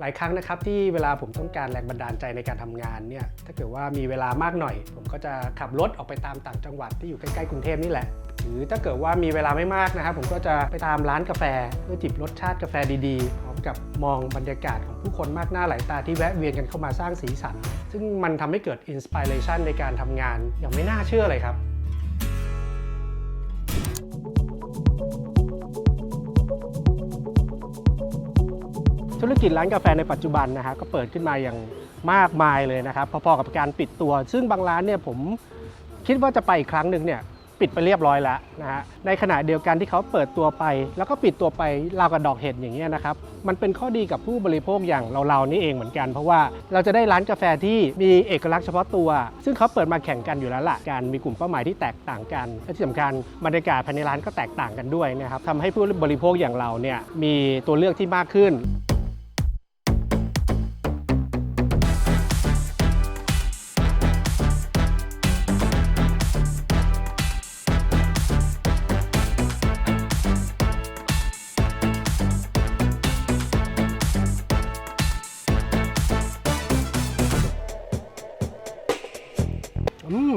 หลายครั้งนะครับที่เวลาผมต้องการแรงบันดาลใจในการทำงานเนี่ยถ้าเกิดว่ามีเวลามากหน่อย ผมก็จะขับรถออกไปตามต่างจังหวัดที่อยู่ใกล้ๆกรุงเทพนี่แหละ หรือถ้าเกิดว่ามีเวลาไม่มากนะครับผมก็จะไปตามร้านกาแฟ เพื่อจิบรสชาติกาแฟดีๆพร้อมกับมองบรรยากาศของผู้คนมากหน้าหลายตาที่แวะเวียนกันเข้ามาสร้างสีสัน ซึ่งมันทำให้เกิดอินสปิเรชันในการทำงานอย่างไม่น่าเชื่อเลยครับ ธุรกิจร้านกาแฟในปัจจุบันนะฮะก็เปิดขึ้นมาอย่างมากมายเลยนะครับพอๆกับการปิดตัว ซึ่งบางร้านเนี่ยผมคิดว่าจะไปอีกครั้งหนึ่งเนี่ยปิดไปเรียบร้อยแล้วนะฮะในขณะเดียวกันที่เขาเปิดตัวไป แล้วก็ปิดตัวไปราวกับดอกเห็ดอย่างเงี้ยนะครับมันเป็นข้อดีกับผู้บริโภคอย่างเราๆนี่เองเหมือนกัน เพราะว่าเราจะได้ร้านกาแฟที่มีเอกลักษณ์เฉพาะตัว ซึ่งเขาเปิดมาแข่งกันอยู่แล้วล่ะการมีกลุ่มเป้าหมายที่แตกต่างกันและที่สำคัญบรรยากาศภายในร้านก็แตกต่างกันด้วยนะครับทำให้ผู้บริโภคอย่างเราเนี่ยมีตัวเลือกที่มากขึ้น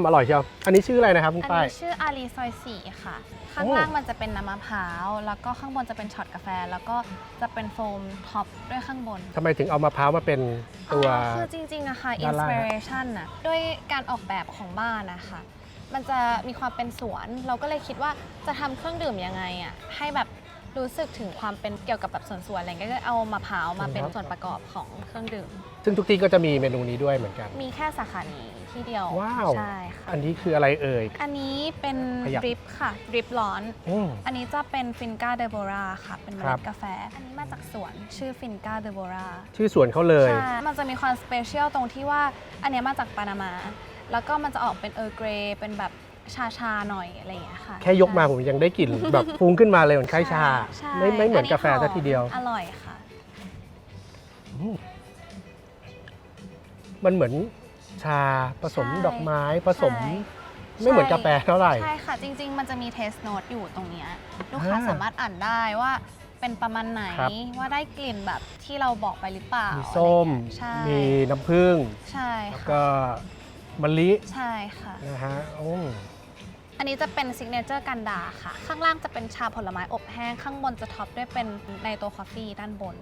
อืมอร่อยเชียว อันนี้ชื่ออะไรนะครับคุณอันป้าย นี้ชื่ออารีซอยสี่ค่ะ ข้างโอ้ ล่างมันจะเป็นน้ำมะพร้าว แล้วก็ข้างบนจะเป็นช็อตกาแฟ แล้วก็จะเป็นโฟมท็อปด้วยข้างบน ทำไมถึงเอามะพร้าวมาเป็นตัว อ๋อคือจริงๆอะค่ะอิด้านนสล่างปิฮะเรชันอะด้วยการออกแบบของบ้านนะคะมันจะมีความเป็นสวน เราก็เลยคิดว่าจะทำเครื่องดื่มยังไงอะให้แบบ รู้สึกถึงความเป็นเกี่ยวกับแบบสวนๆอะไรเงี้ยก็เลยเอามะพร้าวมาเป็นส่วนประกอบของเครื่องดื่ม ซึ่งทุกที่ก็จะมีเมนูนี้ด้วยเหมือนกัน มีแค่สาขานี้ที่เดียวว้าวใช่ค่ะอันนี้คืออะไรเอ่ย อันนี้เป็นขยับ ดริปค่ะดริปร้อน อืม อันนี้จะเป็นฟินกาเดโบราค่ะ เป็นเมครัล็บดกาแฟ อันนี้มาจากสวนชื่อฟินกาเดโบราชื่อสวนเขาเลย ใช่มันจะมีความสเปเชียลตรงที่ว่า อันเนี้ยมาจากปานามา แล้วก็มันจะออกเป็นเออร์เกร เป็นแบบ ชาชาๆหน่อยอะไรอย่างเงี้ยค่ะแค่ยกมาผมยังได้กลิ่น แบบฟุ้งขึ้นมาเลยเหมือนไข่ชา ใช่ไม่ไม่เหมือนกาแฟหสักทีเดียว อร่อยค่ะอืมมันเหมือนชาผสมใช่ดอกไม้ผสม ใช่ ไม่เหมือนกาแฟเท่าไหร่ ใช่ค่ะ จริง ๆ มันจะมีเทสโน t อยู่ตรงเนี้ยลูกค้าอ่าสามารถอ่านได้ว่าเป็นประมาณไหนครับ ว่าได้กลิ่นแบบที่เราบอกไปหรือเปล่ามีส้มอะไรเงี้ยใช่มีน้ำผึ้ง ใช่แล้วค่ะก็มะลิใช่ค่ะนะฮะโอ้ อันนี้จะเป็นซิกเนเจอร์กันดาค่ะ ข้างล่างจะเป็นชาผลไม้อบแห้ง ข้างบนจะท็อปด้วยเป็นในตัวคอฟฟี่ด้านบน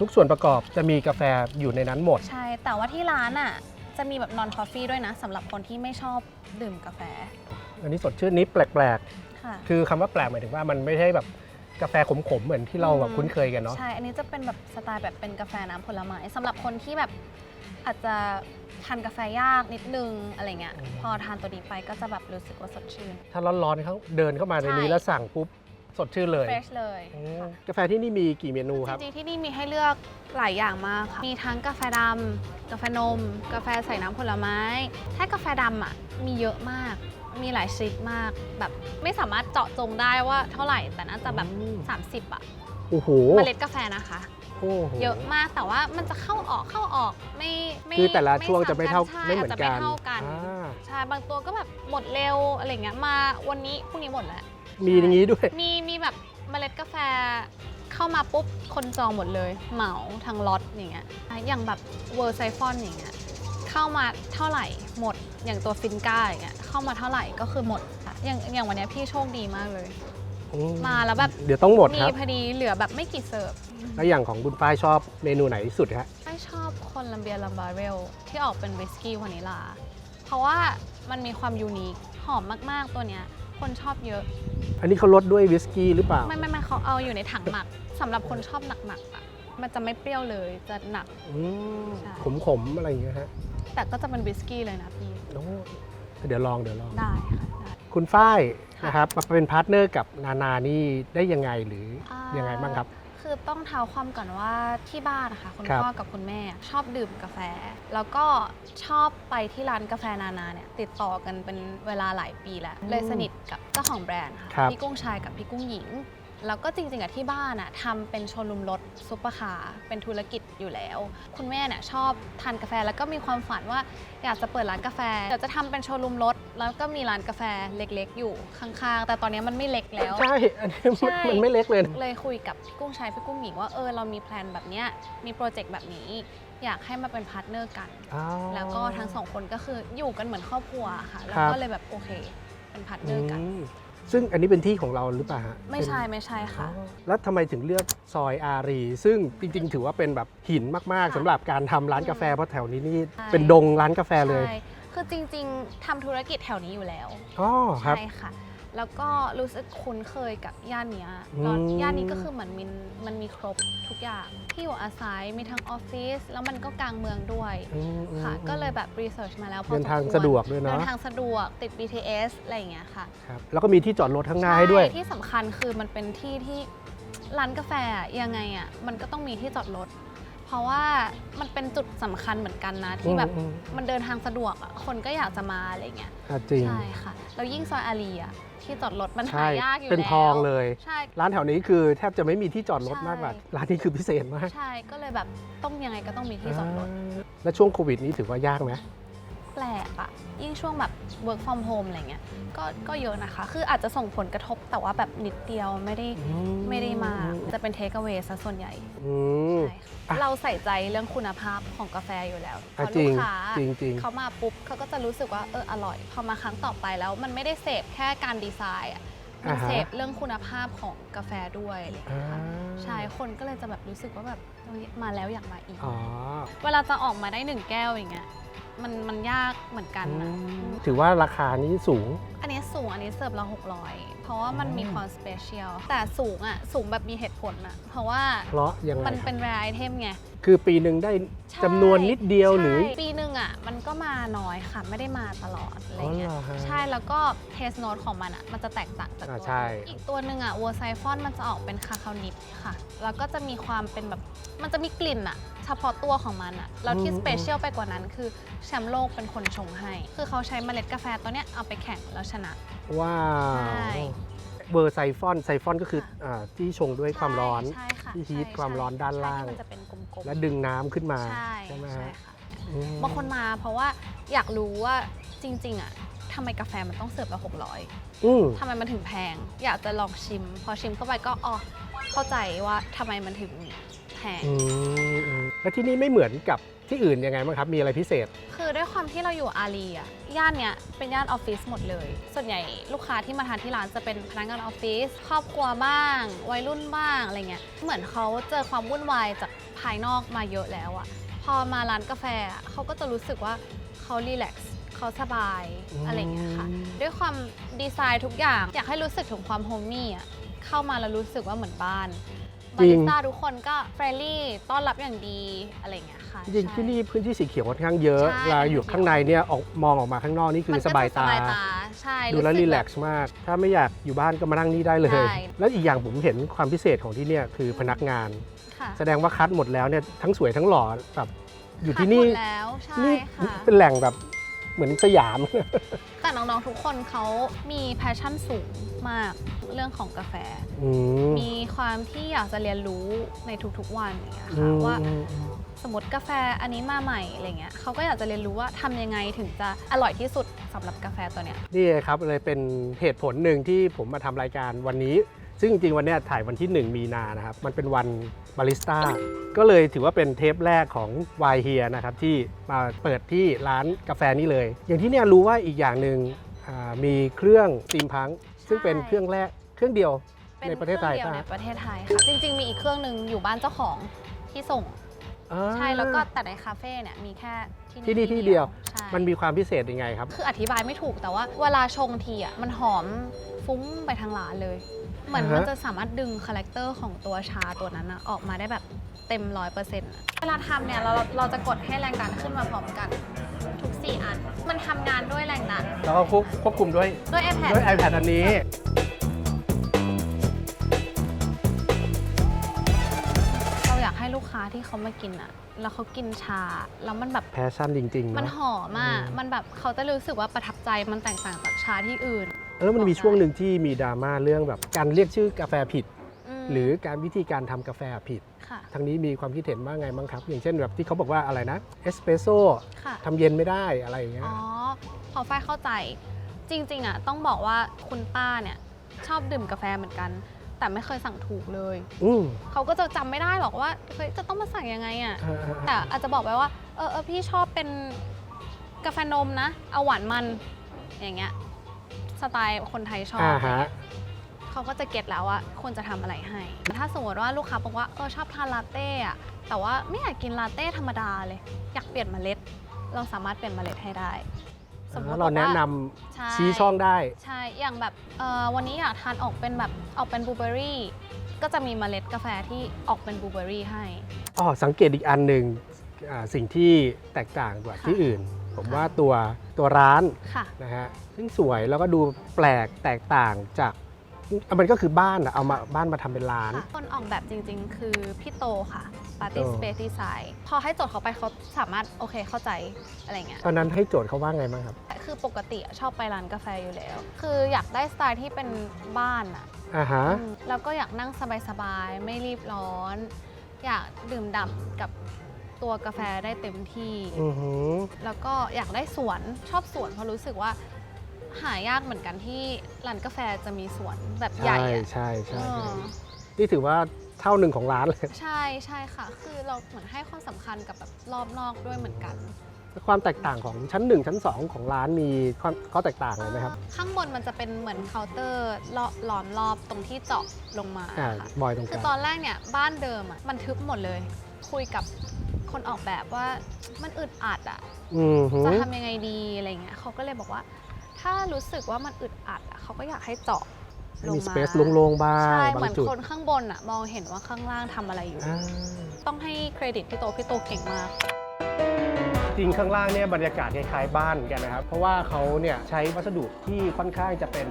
ทุกส่วนประกอบจะมีกาแฟอยู่ในนั้นหมด ใช่ แต่ว่าที่ร้านอะจะมีแบบนอนคอฟฟี่ด้วยนะสำหรับคนที่ไม่ชอบดื่มกาแฟ อันนี้สดชื่นนี้แปลกค่ะ ๆ คือคำว่าแปลกหมายถึงว่ามันไม่ใช่แบบกาแฟขมๆ เหมือนที่เราแบบอืม คุ้นเคยกันเนาะ ใช่ อันนี้จะเป็นแบบสไตล์แบบเป็นกาแฟน้ำผลไม้สำหรับคนที่แบบ อาจจะทานกาแฟยากนิดนึงอะไรเงี้ย พอทานตัวนี้ไปก็จะแบบรู้สึกว่าสดชื่น ถ้าร้อนๆเขาเดินเข้ามาในนี้ใช่แล้วสั่งปุ๊บสดชื่นเลย เฟรชเลยอืมกาแฟที่นี่มีกี่เมนูครับ จริงๆที่นี่มีให้เลือกหลายอย่างมากค่ะ มีทั้งกาแฟดำกาแฟนม กาแฟใส่น้ำผลไม้ ถ้ากาแฟดำอะมีเยอะมาก มีหลายชนิดมาก แบบไม่สามารถเจาะจงได้ว่าเท่าไหร่ แต่น่าจะแบบอืม30 อะ โอ้โห เมล็ดกาแฟนะคะ โอ้โห เยอะมากแต่ว่ามันจะเข้าออกเข้าออกไม่ไม่คือแต่ละช่วงจะไม่เท่าใช่ไม่เหมือนอาจจะกัไม่นเท่ากันอ่าใช่บางตัวก็แบบหมดเร็วอะไรเงี้ยมาวันนี้พรุ่งนี้หมดแล้ว มีอย่างนี้ด้วย มีมีแบบเมล็ดกาแฟเข้ามาปุ๊บ คนจองหมดเลย เหมาทางล็อตอย่างเงี้ยอย่างแบบเวอร์ไซฟอนอย่างเงี้ยเข้ามาเท่าไหร่หมดอย่างตัวฟินก้าอย่างเงี้ยเข้ามาเท่าไหร่ก็คือหมดค่ะอย่างอย่างวันเนี้ยพี่โชคดีมากเลยอืมาแล้วแบบ เดี๋ยวต้องหมดมีครับ พอดีเหลือแบบไม่กี่เสิร์ฟ แล้วอย่างของคุณป้ายชอบเมนูไหนที่สุดฮะไม่ชอบคนลัมเบียลัมบาเรลที่ออกเป็นวิสกี้วานิลา เพราะว่ามันมีความยูนิคหอมมาก ๆ ตัวเนี้ย คนชอบเยอะ อันนี้เขาลดด้วยวิสกี้หรือเปล่า ไม่ไม่ไม่เขาเอาอยู่ในถังหมักสำหรับคนชอบหนักๆอะมันจะไม่เปรี้ยวเลยจะหนัก อืมใช่ ขมๆ อะไรอย่างเงี้ยฮะแต่ก็จะเป็นวิสกี้เลยนะพี่โอ้เดี๋ยวลองเดี๋ยวลอง ได้ค่ะได้ คุณฝ้ายค่ะ นะครับมาเป็นพาร์ทเนอร์กับนานานี่ได้ยังไงหรืออ่ายังไงบ้างครับ คือต้องเท้าความก่อนว่าที่บ้านนะคะคุณครับ พ่อกับคุณแม่ชอบดื่มกาแฟ แล้วก็ชอบไปที่ร้านกาแฟนานาเนี่ยติดต่อกันเป็นเวลาหลายปีแล้ว เลยสนิทกับเจ้าของแบรนด์ค่ะครับ พี่กุ้งชายกับพี่กุ้งหญิง แล้วก็จริงๆอะที่บ้านอะทำเป็นโชว์รูมรถซุปเปอร์คาร์เป็นธุรกิจอยู่แล้ว คุณแม่เนี่ยชอบทานกาแฟแล้วก็มีความฝันว่าอยากจะเปิดร้านกาแฟเดี๋ยวจะทำเป็นโชว์รูมรถแล้วก็มีร้านกาแฟเล็กๆ อยู่ข้างๆ แต่ตอนนี้มันไม่เล็กแล้ว ใช่อันนี้มันใช่ มันไม่เล็กเลยนะเลยคุยกับพี่กุ้งชัยพี่กุ้งหญิงว่าเออเรามีแพลนแบบเนี้ยมีโปรเจกต์แบบนี้ อยากให้มาเป็นพาร์ทเนอร์กันอ๋อแล้วก็ทั้งสองคนก็คืออยู่กันเหมือนครอบครัวค่ะ แล้วครับก็เลยแบบโอเค เป็นพาร์ทเนอร์กัน อืม ซึ่งอันนี้เป็นที่ของเราหรือเปล่าฮะไม่ใช่ไม่ใช่เป็นค่ะอ๋อแล้วทำไมถึงเลือกซอยอารี ซึ่งจริงๆ ถือว่าเป็นแบบหินมากค่ะๆสำหรับการทำร้านกาแฟเพราะแถวนี้นี่ใช่ เป็นดงร้านกาแฟเลยใช่คือจริงๆทำธุรกิจแถวนี้อยู่แล้ว อ๋อครับ ใช่ค่ะ แล้วก็รู้สึกคุ้นเคยกับย่านเนี้ยอืมแล้วย่านนี้ก็คือเหมือนมันมันมีครบทุกอย่าง ที่อยู่อาศัยมีทั้งออฟฟิศแล้วมันก็กลางเมืองด้วยอืมอืมค่ะอืมก็เลยแบบรีเสิร์ชมาแล้วพอเดินทางมควรสะดวกด้วยเดิเนาะนทางสะดวกติด BTS อะไรอย่างเงี้ยค่ะครับแล้วก็มีที่จอดรถข้างหน้าให้ด้วยใช่ที่สำคัญคือมันเป็นที่ที่ร้านกาแฟอะยังไงอะมันก็ต้องมีที่จอดรถเพราะว่ามันเป็นจุดสำคัญเหมือนกันนะ ที่แบบอืมมันเดินทางสะดวกอะคนก็อยากจะมาอะไรเงี้ยอะจริงใช่ค่ะ แล้วยิ่งซอยอารีอะ ที่จอดรถมันใช่หายากอยู่เป็นแล้วทองเลย ใช่ ร้านแถวนี้คือแทบจะไม่มีที่จอดรถใช่มากกว่าร้านนี้คือพิเศษมาก ใช่ ก็เลยแบบต้องยังไงก็ต้องมีที่จอดรถอ่าแล้วช่วงโควิดนี้ถือว่ายากไหม แปลกอะยิ่งช่วงแบบ work from home อะไรเงี้ยก็ก็เยอะนะคะ คืออาจจะส่งผลกระทบแต่ว่าแบบนิดเดียวไม่ได้ไม่ได้มาก จะเป็น take away ซะส่วนใหญ่อืม ใช่ค่ะอะเราใส่ใจเรื่องคุณภาพของกาแฟอยู่แล้วพอะอจริลูงกค้าจริงจริง เขามาปุ๊บเขาก็จะรู้สึกว่าเอออร่อย พอมาครั้งต่อไปแล้วมันไม่ได้เสพแค่การดีไซน์อะมันอ่าฮะเสพเรื่องคุณภาพของกาแฟด้วยอะไรอย่างอ่าเงี้ยค่ะใช่คนก็เลยจะแบบรู้สึกว่าแบบเฮ้ยมาแล้วอยากมาอีก อ๋อ เวลาจะออกมาได้หนึ่งแก้วอย่างเงี้ย มันมันยากเหมือนกันนะอืมถือว่าราคานี้สูง อันนี้สูงอันนี้เสิร์ฟเรา600 เพราะว่ามันอ๋อมีความสเปเชียลแต่สูงอะสูงแบบมีเหตุผลอะเพราะว่าเพราะยังไงมันคเป็รับนแรไอเทมไง คือปีหนึ่งได้ใช่จำนวนนิดเดียวหรือใช่ปีหนึ่งอะมันก็มาน้อยค่ะ ไม่ได้มาตลอดอะไรเงี้ยอ๋อเหรอฮะใช่แล้วก็เทสโน e ของมันอะมันจะแตกต่างจากอ่าตัวใช่อีกตัวหนึ่งอะวัวไซฟอนมันจะออกเป็นคาคานิปค่ะ แล้วก็จะมีความเป็นแบบมันจะมีกลิ่นอะ เฉพาะตัวของมันอะแล้วที่สเปเชียลไปกว่านั้นคือแชมป์โลกเป็นคนชงให้ คือเขาใช้เมล็ดกาแฟตัวเนี้ยเอาไปแข่งแล้วชนะ ว้าใช่ วเบอร์ไซฟอนไซฟอนก็คือค่ะอ่าที่ชงด้วยความร้อน ใช่ค่ะที่ heat ใช่ความร้อนด้านล่าง ใช่ที่มันจะเป็นกลมๆและดึงน้ำขึ้นมาใช่ไหมใช่ฮะค่ะ อืม บางคนมาเพราะว่าอยากรู้ว่าจริงๆอะทำไมกาแฟมันต้องเสิร์ฟละหกร้อยอืมทำไมมันถึงแพง อยากจะลองชิม พอชิมเข้าไปก็อ๋อเข้าใจว่าทำไมมันถึงแพง อืมอืม แล้วที่นี่ไม่เหมือนกับที่อื่นยังไงบ้างครับมีอะไรพิเศษ คือด้วยความที่เราอยู่อารีอะย่านเนี้ยเป็นย่านออฟฟิศหมดเลย ส่วนใหญ่ลูกค้าที่มาทานที่ร้านจะเป็นพนักงานออฟฟิศครอบครัวบ้าง วัยรุ่นบ้างอะไรเงี้ยเหมือนเขาเจอความวุ่นวายจากภายนอกมาเยอะแล้วอะพอมาร้านกาแฟอะเขาก็จะรู้สึกว่าเขารีแลกซ์เขาสบายอืมอะไรเงี้ยค่ะด้วยความดีไซน์ทุกอย่างอยากให้รู้สึกถึงความโฮมมี่อะเข้ามาแล้วรู้สึกว่าเหมือนบ้าน บาริสต้าทุกคนก็เฟรนลี่ต้อนรับอย่างดีอะไรเงี้ยค่ะจริงๆใช่ ที่นี่พื้นที่สีเขียวค่อนข้างเยอะใช่ เวลาอยู่ข้างในเนี่ยออกมองออกมาข้างนอกนี่คือมันสก็จะบายตาใช่ดูแลวสึรีกแลบบกซ์มาก ถ้าไม่อยากอยู่บ้านก็มานั่งนี่ได้เลยใช่แล้วอีกอย่างผมเห็นความพิเศษของที่เนี่ยคือพนักงาน ค่ะแสดงว่าคัดหมดแล้วเนี่ยทั้งสวยทั้งหล่อแบบอยู่ที่นี่คัดหมดแล้วใช่นี่ค่ะ เป็นแหล่งแบบ เหมือนสยาม แต่น้องๆทุกคนเขามีแพชชั่นสูงมากเรื่องของกาแฟ อืม มีความที่อยากจะเรียนรู้ในทุกๆวันอย่างเงี้ยอืค่ะมว่าอืมอืมสมมติกาแฟอันนี้มาใหม่อะไรเงี้ยเขาก็อยากจะเรียนรู้ว่าทำยังไงถึงจะอร่อยที่สุดสำหรับกาแฟตัวเนี้ย นี่ครับเลยเป็นเหตุผลหนึ่งที่ผมมาทำรายการวันนี้ ซึ่งจริงๆวันเนี้ยถ่ายวันที่ 1 มีนานะครับ มันเป็นวันบาริสต้า ก็เลยถือว่าเป็นเทปแรกของวายเฮียนะครับ ที่มาเปิดที่ร้านกาแฟนี้เลย อย่างที่เนี่ยรู้ว่าอีกอย่างหนึ่งอ่ามีเครื่องซีมพัง ซึ่งเป็นเครื่องแรกเครื่องเดียวในประเทศไทยป็นครื่องเดียวปะในประเทศไทยค่ะ จริง ๆ มีอีกเครื่องหนึ่งอยู่บ้านเจ้าของที่ส่ง อ่า ใช่ แล้วก็แต่ในคาเฟ่เนี่ยมีแค่ที่นี่ที่เดียว ใช่มันมีความพิเศษยังไงครับ คืออธิบายไม่ถูกแต่ว่าเวลาชงทีอะมันหอมฟุ้งไปทางร้านเลย เหมือนอ่าฮะมันจะสามารถดึงคาแรคเตอร์ของตัวชาตัวนั้นอะออกมาได้แบบเต็มร้อยเปอร์เซ็นต์เวลาทำเนี่ยเราเราจะกดให้แรงดันขึ้นมาพร้อมกันทุก 4 อัน มันทำงานด้วยแรงดัน แล้วก็ควบควบคุมด้วยด้วย iPad ด้วย iPad อันนี้ เราอยากให้ลูกค้าที่เขามากินอะแล้วเขากินชา แล้วมันแบบแพชชั่นจริงๆมันเนาะหอมอะอืมมันแบบเขาจะรู้สึกว่าประทับใจมันแตกต่างจากชาที่อื่น แล้วมันมีช่วงหนึ่งที่มีดราม่าเรื่องแบบการเรียกชื่อกาแฟผิด หรือการวิธีการทำกาแฟผิดค่ะทางนี้มีความคิดเห็นว่าไงบ้างครับ อย่างเช่นแบบที่เขาบอกว่าอะไรนะเอสเปรสโซ่ค่ะทำเย็นไม่ได้อะไรอย่างเงี้ยอ๋อพอฝ้ายเข้าใจจริงๆอะต้องบอกว่าคุณป้าเนี่ยชอบดื่มกาแฟเหมือนกัน แต่ไม่เคยสั่งถูกเลยอืมเขาก็จะจำไม่ได้หรอกว่าเฮ้ยจะต้องมาสั่งยังไงอะอ่าๆๆแต่อาจจะบอกไปว่าเออเออพี่ชอบเป็นกาแฟนมนะ เอาหวานมันอย่างเงี้ย สไตล์คนไทยชอบ อ่าฮะ เขาก็จะเก็ตแล้วว่าควรจะทำอะไรให้ ถ้าสมมติว่าลูกค้าบอกว่าเออชอบทานลาเต้อะแต่ว่าไม่อยากกินลาเต้ธรรมดาเลย อยากเปลี่ยนเมล็ด เราสามารถเปลี่ยนเมล็ดให้ได้สมมแล้ติวเราแนะนบอกำใช่ชี้ช่องได้ ใช่ อย่างแบบเอ่อวันนี้อยากทานออกเป็นแบบออกเป็นบลูเบอร์รี่ ก็จะมีเมล็ดกาแฟที่ออกเป็นบลูเบอร์รี่ให้ อ๋อ สังเกตอีกอันหนึ่งอ่าสิ่งที่แตกต่างกว่าค่ะ ที่อื่น ผมว่าตัวตัวร้านค่ะ นะฮะซึ่งสวยแล้วก็ดูแปลกแตกต่างจากอะมันก็คือบ้านอะเอามาบ้านมาทำเป็นร้านค่ะคนออกแบบจริงๆ คือพี่โตค่ะ Party โต Space Design พอให้โจทย์เขาไปเขาสามารถโอเคเข้าใจอะไรเงี้ย ตอนนั้นให้โจทย์เขาว่าไงบ้างครับคือปกติอะชอบไปร้านกาแฟอยู่แล้ว คืออยากได้สไตล์ที่เป็นบ้านอะอ่าฮะอืมแล้วก็อยากนั่งสบายๆ ไม่รีบร้อน อยากดื่มด่ำกับ ตัวกาแฟได้เต็มที่ อือหือ แล้วก็อยากได้สวนชอบสวนเพราะรู้สึกว่า หายากเหมือนกันที่ร้านกาแฟจะมีสวนแบบใหญ่ใช่อะใช่ใช่เอใช่อนี่ถือว่าเท่าหนึ่งของร้านเลย ใช่ใช่ค่ะ คือเราเหมือนให้ความสำคัญกับแบบรอบนอกด้วยเหมือนกัน ความแตกต่างของชั้น1ชั้น2ของร้านมีความข้อแตกต่างอะไรไหมครับข้างบนมันจะเป็นเหมือนเคาน์เตอร์ล้อล้อมรอบตรงที่เจาะลงมาอ่าค่ะ บอยตรงคืกอลางตอนแรกเนี่ยบ้านเดิมอะมันทึบหมดเลย คุยกับ คนออกแบบว่ามันอึดอัดอะอือหือจะทำยังไงดีอะไรเงี้ยเขาก็เลยบอกว่า ถ้ารู้สึกว่ามันอึดอัดอะเขาก็อยากให้เจาะลงมีมาสเปซโล่งๆบ้างใช่บาเหมืงอนจุดคนข้างบนอะมองเห็นว่าข้างล่างทำอะไรอยู่ อ่าต้องให้เครดิตพี่โตพี่โตเก่งมาก จริงข้างล่างเนี่ยบรรยากาศคล้ายๆบ้านเหมือนกันนะครับ เพราะว่าเขาเนี่ยใช้วัสดุที่ค่อนข้างจะเป็น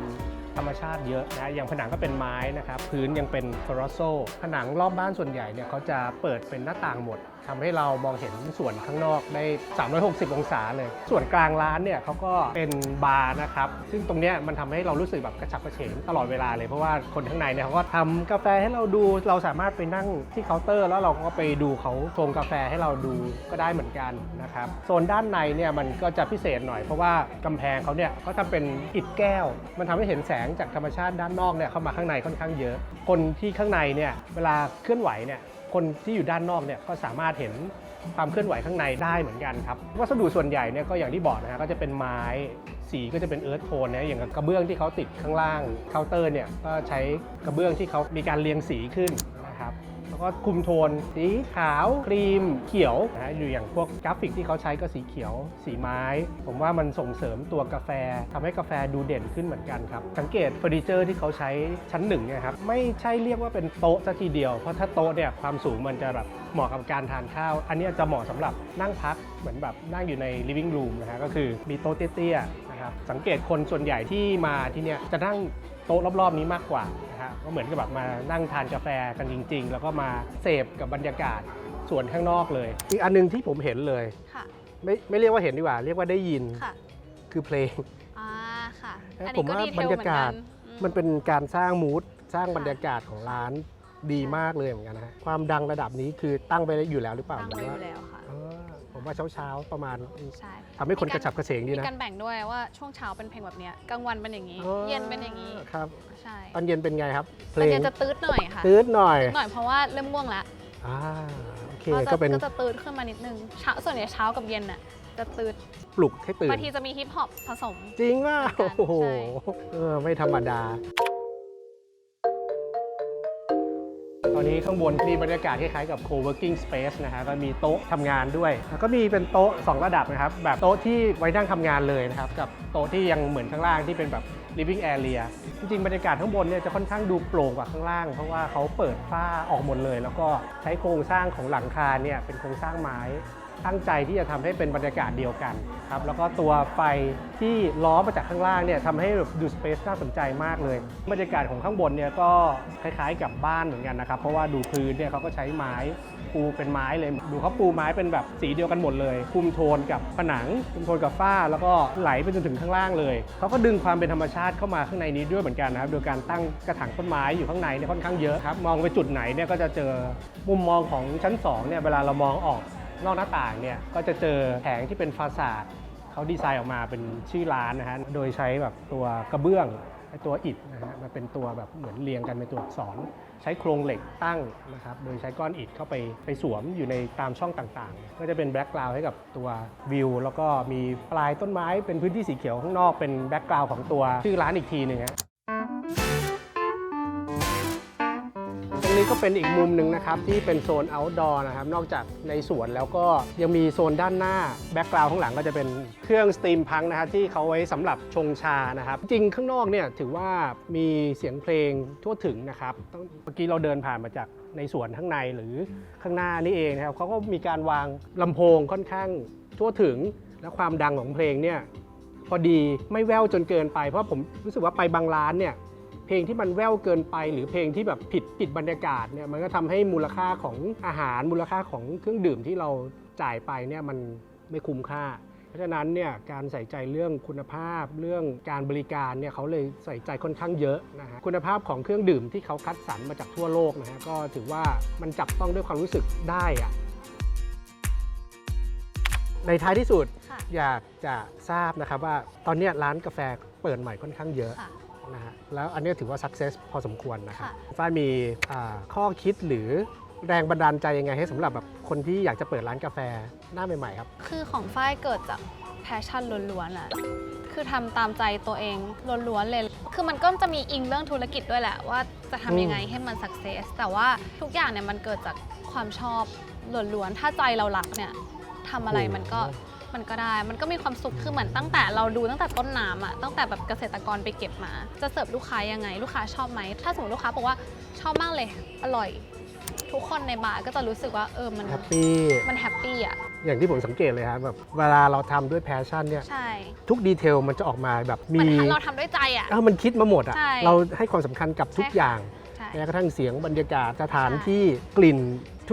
ธรรมชาติเยอะนะอย่างผนังก็เป็นไม้นะครับพื้นยังเป็นฟลอโซผนังรอบบ้านส่วนใหญ่เนี่ยเขาจะเปิดเป็นหน้าต่างหมดทำให้เรามองเห็นส่วนข้างนอกได้ 360 องศาเลย ส่วนกลางร้านเนี่ยเขาก็เป็นบาร์นะครับซึ่งตรงเนี้ยมันทำให้เรารู้สึกแบบกระฉับกระเฉงตลอดเวลาเลยเพราะว่าคนข้างในเนี่ยเขาก็ทำกาแฟให้เราดูเราสามารถไปนั่งที่เคาน์เตอร์ แล้วเราก็ไปดูเขาชงกาแฟให้เราดูก็ได้เหมือนกันนะครับโซนด้านในเนี่ยมันก็จะพิเศษหน่อยเพราะว่ากำแพงเขาเนี่ยเขาทำเป็นอิฐแก้ว มันทำให้เห็นแสงงจากธรรมชาติด้านนอกเนี่ยเข้ามาข้างในค่อนข้างเยอะ คนที่ข้างในเนี่ยเวลาเคลื่อนไหวเนี่ยคนที่อยู่ด้านนอกเนี่ยก็สามารถเห็นความเคลื่อนไหวข้างในได้เหมือนกันครับวัสดุส่วนใหญ่เนี่ยก็อย่างที่บอกนะฮะก็จะเป็นไม้สีก็จะเป็นเอิร์ธโทนนะอย่างกระเบื้องที่เขาติดข้างล่างเคาน์เตอร์เนี่ยก็ใช้กระเบื้องที่เขามีการเรียงสีขึ้น แล้วก็คุมโทน สีขาว ครีม เขียวนะฮะอยู่อย่างพวกกราฟิกที่เขาใช้ก็สีเขียว สีไม้ ผมว่ามันส่งเสริมตัวกาแฟทำให้กาแฟดูเด่นขึ้นเหมือนกันครับ สังเกตเฟอร์นิเจอร์ที่เขาใช้ชั้นหนึ่งเนี่ยครับไม่ใช่เรียกว่าเป็นโต๊ะซะทีเดียว เพราะถ้าโต๊ะเนี่ยความสูงมันจะแบบเหมาะกับการทานข้าว อันนี้จะเหมาะสำหรับนั่งพักเหมือนแบบนั่งอยู่ใน living room นะฮะก็คือมีโต๊ะเตี้ยๆ นะครับสังเกตคนส่วนใหญ่ที่มาที่เนี่ยจะนั่งโต๊ะรอบๆนี้มากกว่านะฮะก็เหมือนกับแบบมานั่งทานกาแฟกันจริง ๆ แล้วก็มาเสพกับบรรยากาศส่วนข้างนอกเลยอีกอันหนึงที่ผมเห็นเลย ค่ะไม่ไม่เรียกว่าเห็นดีกว่า เรียกว่าได้ยินค่ะคือเพลง อ่าค่ะเอ๊ะอันผนี้มก็ว่าดีเทบรลรเหมืยาอนกากัศ นอืมันเป็นการสร้างมูดสร้างค่ะบรรยากาศของร้านดีมากเลยเหมือนกันนะฮะความดังระดับนี้คือตั้งไปอยู่แล้วหรือเปล่าตั้งหไว้รืออว่ายู่แล้วค่ะเออ ผมว่าเช้าๆประมาณใช่ทำให้คนกระฉับกระเฉงดีมีนะการแบ่งด้วยว่าช่วงเช้าเป็นเพลงแบบเนี้ยกลางวันเป็นอย่างนี้อ๋อเย็นเป็นอย่างนี้ ครับใช่ตอนเย็นเป็นไงครับ เพตลอนงเย็นจะตืดหน่อยค่ะตื้ดหน่อยหน่อยเพราะว่าเริ่มง่วงแล้วอ่าโอเคก็จะก็เป็นก็จะตืดขึ้นมานิดนึงเช้าส่วนใหญ่เช้ากับเย็นน่ะจะตืดปลุกให้ตื่น บางทีจะมีฮิปฮอปผสม จริงว่าเหมือนกันโอ้โหใช่ เออไม่ธรรมดา ตอนนี้ข้างบนมีบรรยากาศคล้ายๆกับ co-working space นะฮะก็มีโต๊ะทำงานด้วย แล้วก็มีเป็นโต๊ะ 2 ระดับนะครับ แบบโต๊ะที่ไว้นั่งทำงานเลยนะครับ กับโต๊ะที่ยังเหมือนข้างล่างที่เป็นแบบ living area จริงๆ บรรยากาศข้างบนเนี่ยจะค่อนข้างดูโปร่งกว่าข้างล่าง เพราะว่าเขาเปิดฝ้าออกหมดเลย แล้วก็ใช้โครงสร้างของหลังคาเนี่ยเป็นโครงสร้างไม้ ตั้งใจที่จะทำให้เป็นบรรยากาศเดียวกันครับแล้วก็ตัวไฟที่ล้อมาจากข้างล่างเนี่ยทำให้ดูสเปซน่าสนใจมากเลย บรรยากาศของข้างบนเนี่ยก็คล้ายๆกับบ้านเหมือนกันนะครับ เพราะว่าดูพื้นเนี่ยเขาก็ใช้ไม้ปูเป็นไม้เลย ดูเขาปูไม้เป็นแบบสีเดียวกันหมดเลย คุมโทนกับผนัง คุมโทนกับฝ้า แล้วก็ไหลไปจนถึงข้างล่างเลย เขาก็ดึงความเป็นธรรมชาติเข้ามาข้างในนี้ด้วยเหมือนกันนะครับ โดยการตั้งกระถางต้นไม้อยู่ข้างในเนี่ยค่อนข้างเยอะครับ มองไปจุดไหนเนี่ยก็จะเจอมุมมองของชั้นสองเนี่ยเวลาเรามองออก นอกหน้าต่างเนี่ยก็จะเจอแผงที่เป็นฟาสาดเขาดีไซน์ออกมาเป็นชื่อร้านนะฮะ โดยใช้แบบตัวกระเบื้องตัวอิฐนะฮะมาเป็นตัวแบบเหมือนเรียงกันเป็นตัวอักษร ใช้โครงเหล็กตั้งนะครับโดยใช้ก้อนอิฐเข้าไปไปสวมอยู่ในตามช่องต่างๆ ก็จะเป็นแบ็กกราวด์ให้กับตัววิว แล้วก็มีปลายต้นไม้เป็นพื้นที่สีเขียวข้างนอกเป็นแบ็กกราวด์ของตัวชื่อร้านอีกทีหนึ่งฮะ นี้ก็เป็นอีกมุมหนึ่งนะครับที่เป็นโซน outdoor นะครับนอกจากในสวนแล้วก็ยังมีโซนด้านหน้าแบ็กกราวด์ข้างหลังก็จะเป็นเครื่องสตรีมพังนะฮะที่เขาไว้สำหรับชงชานะครับจริงข้างนอกเนี่ยถือว่ามีเสียงเพลงทั่วถึงนะครับเมื่อกี้เราเดินผ่านมาจากในสวนข้างในหรือข้างหน้านี่เองนะครับเขาก็มีการวางลำโพงค่อนข้างทั่วถึงและความดังของเพลงเนี่ยพอดีไม่แว่วจนเกินไปเพราะผมรู้สึกว่าไปบางร้านเนี่ย เพลงที่มันแว่วเกินไปหรือเพลงที่แบบผิดผิดบรรยากาศเนี่ยมันก็ทำให้มูลค่าของอาหารมูลค่าของเครื่องดื่มที่เราจ่ายไปเนี่ยมันไม่คุ้มค่า เพราะฉะนั้นเนี่ยการใส่ใจเรื่องคุณภาพเรื่องการบริการเนี่ยเขาเลยใส่ใจค่อนข้างเยอะนะฮะคุณภาพของเครื่องดื่มที่เขาคัดสรรมาจากทั่วโลกนะฮะก็ถือว่ามันจับต้องด้วยความรู้สึกได้อะในท้ายที่สุดค่ะอยากจะทราบนะครับว่าตอนเนี้ยร้านกาแฟเปิดใหม่ค่อนข้างเยอะค่ะ นะฮะแล้วอันเนี้ยถือว่า success พอสมควรนะครับค่ะฝ้ายมีอ่าข้อคิดหรือแรงบันดาลใจยังไงให้สำหรับแบบคนที่อยากจะเปิดร้านกาแฟหน้าใหม่ๆครับ คือของฝ้ายเกิดจากแพชชั่นล้วนๆแหละคือทำตามใจตัวเองล้วนๆเลย คือมันก็จะมีอิงเรื่องธุรกิจด้วยแหละว่าจะทำยังไงให้มันสักเซสแต่ว่าทุกอย่างเนี่ยมันเกิดจากความชอบล้วนๆ ถ้าใจเรารักเนี่ยทำอะไรมันก็ มันก็ได้ มันก็มีความสุขคือเหมือนตั้งแต่เราดูตั้งแต่ต้นน้ำอะตั้งแต่แบบเกษตรกรไปเก็บมา จะเสิร์ฟลูกค้ายังไง ลูกค้าชอบไหม ถ้าสมมติลูกค้าบอกว่าชอบมากเลย อร่อย ทุกคนในบาร์ก็จะรู้สึกว่าเออมันแฮปปี้มันแฮปปี้อะอย่างที่ผมสังเกตเลยครับแบบเวลาเราทำด้วยแพชชั่นเนี่ยใช่ ทุกดีเทลมันจะออกมาแบบเหมืมีอนเราทำด้วยใจอะ เออมันคิดมาหมดอะใช่ เราให้ความสำคัญกับทุกใช่ค่ะอย่าง ใช่ แม้กระทั่งเสียงบรรยากาศสถานใช่ที่กลิ่น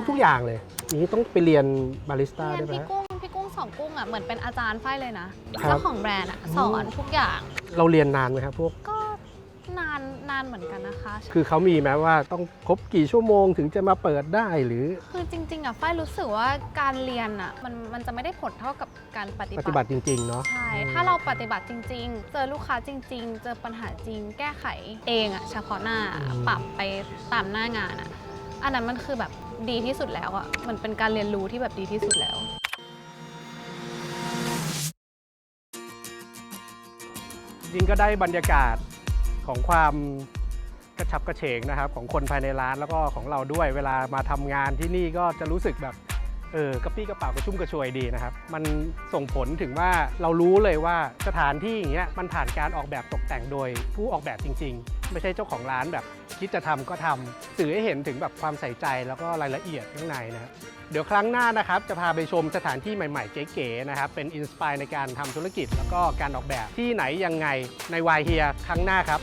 ทุกๆอย่างเลย นี้ต้องไปเรียนบาริสต้าเรียได้นไหมพี่ฮะกุ้งพี่กุ้ งสองกุ้งอะเหมือนเป็นอาจารย์ฝ้ายเลยนะ ครับ เจ้าของแบรนด์อะสอนทุกอย่างเราเรียนนานไหมครับพวก ก็นานนานเหมือนกันนะคะ คือเขามีไหมว่าต้องครบกี่ชั่วโมงถึงจะมาเปิดได้หรือคือจริงๆอะฝ้ายรู้สึกว่าการเรียนอะมันมันจะไม่ได้ผลเท่ากับการปฏิปบัติฏิบัติจริง ๆ เนาะใช่ ถ้าเราปฏิบัติจริง ๆ เจอลูกค้าจริง ๆ เจอปัญหาจริง แก้ไขเองอะเฉพาะหน้าอืมปรับไปตามหน้างานอะอันนั้นมันคือแบบดีที่สุดแล้วอะมันเป็นการเรียนรู้ที่แบบดีที่สุดแล้ว จริงก็ได้บรรยากาศของความกระชับกระเฉงนะครับ ของคนภายในร้านแล้วก็ของเราด้วย เวลามาทำงานที่นี่ก็จะรู้สึกแบบ เออกระปี้กระเป๋ากระชุ่มกระชวยดีนะครับ มันส่งผลถึงว่าเรารู้เลยว่าสถานที่อย่างเงี้ยมันผ่านการออกแบบตกแต่งโดยผู้ออกแบบจริง ๆ ไม่ใช่เจ้าของร้านแบบคิดจะทำก็ทำสื่อให้เห็นถึงแบบความใส่ใจแล้วก็รายละเอียดข้างในนะครับเดี๋ยวครั้งหน้านะครับ จะพาไปชมสถานที่ใหม่ๆ เก๋ๆนะครับ เป็นอินสปายในการทำธุรกิจ แล้วก็การออกแบบที่ไหนยังไงในวายเฮียครั้งหน้าครับ